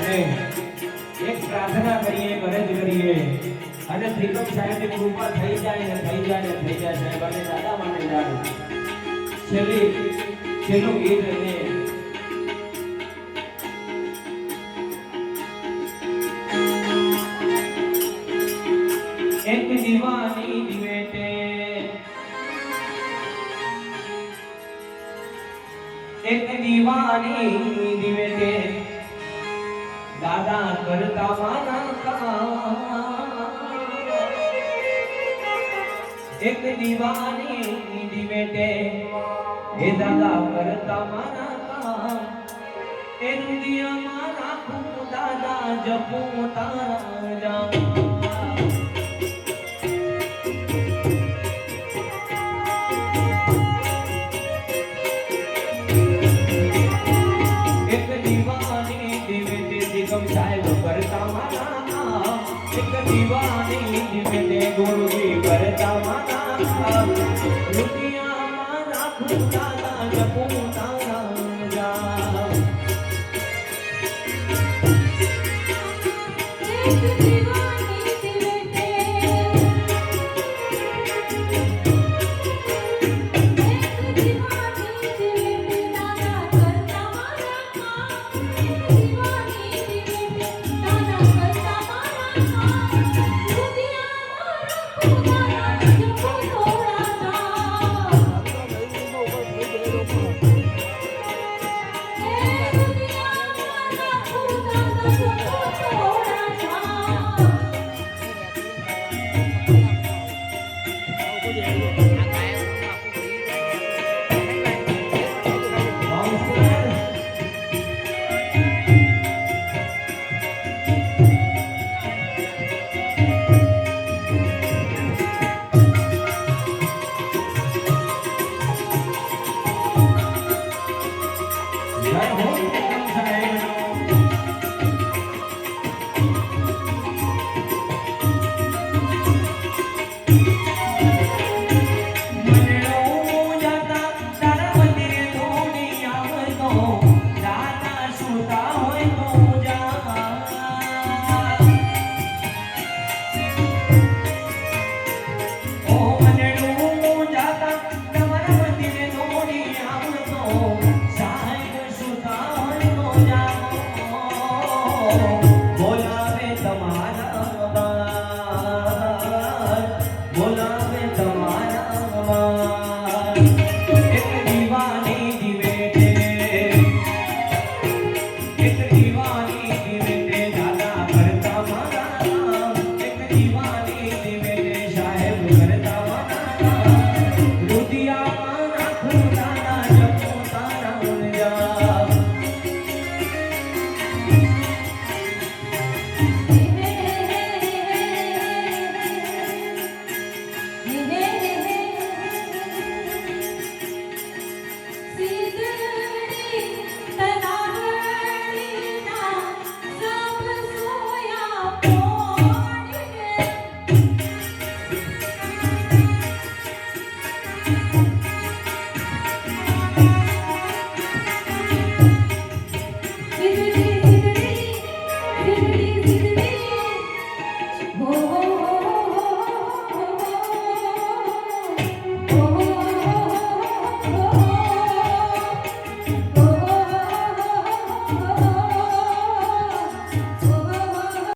અને એક પ્રાર્થના કરીએ અરજ કરીએ. અને ત્રિકમ સાહેબની કૃપા થઈ જાય ને થઈ જાય ને થઈ જાય સાહેબ. અને દાદા માટે જાણું છેલ્લી, છેલ્લું ગીત એને એક દીવાની દિવેટે એક દીવાની દિવેટે દાદા કરતા માના એક દીવાની દિવેટે હે દાદા કરતા માના એ રુદિયામાં રાખું દાદા, જપું તારા જામ. Bendecido. Yeah. Moja